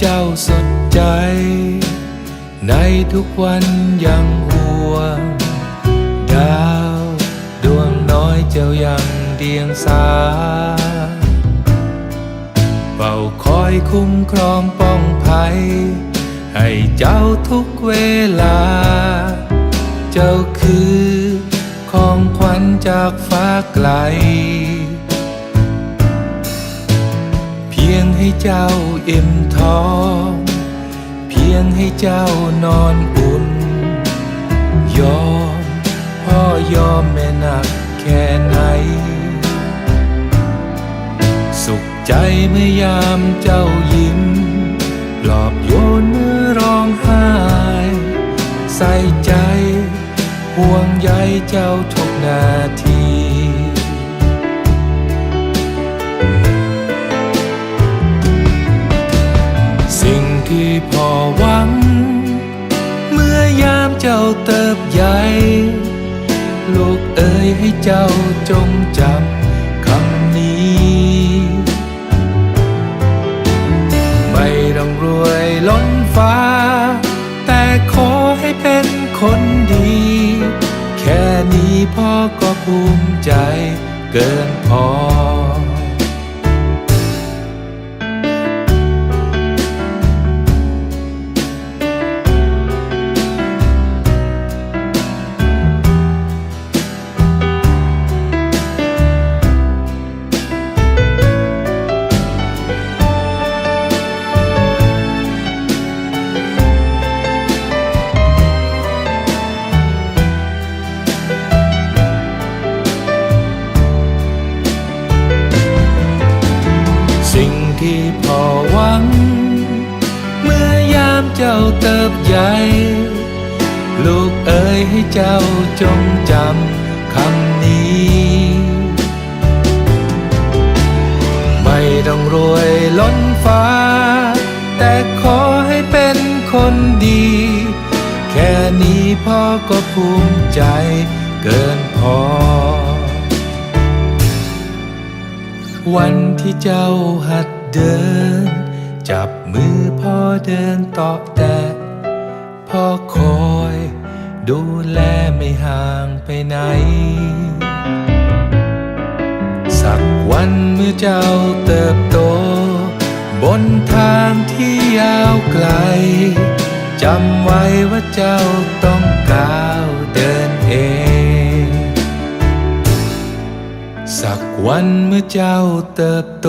เจ้าสดใจ ในทุกวันยังห่วง ดาวดวงน้อยเจ้ายังเดียงสาเฝ้าคอยคุ้มครองป้องภัย ให้เจ้าทุกเวลา เจ้าคือของขวัญจากฟ้าไกล ให้เจ้าเอ็มท้อง เพียงให้เจ้านอนอุ่น ยอมพ่อยอมแม่หนักแค่ไหน สุขใจเมื่อยามเจ้ายิ้มปลอบโยนเมื่อร้องไห้ ใส่ใจห่วงใยเจ้าทุกนาที เติบใหญ่ ลูกเอ๋ยให้เจ้าจงจำคำนี้ ไม่ต้องรวยล้นฟ้า แต่ขอให้เป็นคนดี แค่นี้พ่อก็ภูมิใจเกินพอ เจ้าเติบใหญ่ ลูกเอ๋ยให้เจ้าจงจำคำนี้ ไม่ต้องรวยล้นฟ้า แต่ขอให้เป็นคนดี แค่นี้พ่อก็ภูมิใจเกินพอ วันที่เจ้าหัดเดิน จับมือ พ่อเดินต่อแต่พ่อคอยดูแลไม่ห่างไปไหน สักวันเมื่อเจ้าเติบโต บนทางที่ยาวไกลจำไว้ว่าเจ้าต้องก้าวเดินเอง สักวันเมื่อเจ้าเติบโต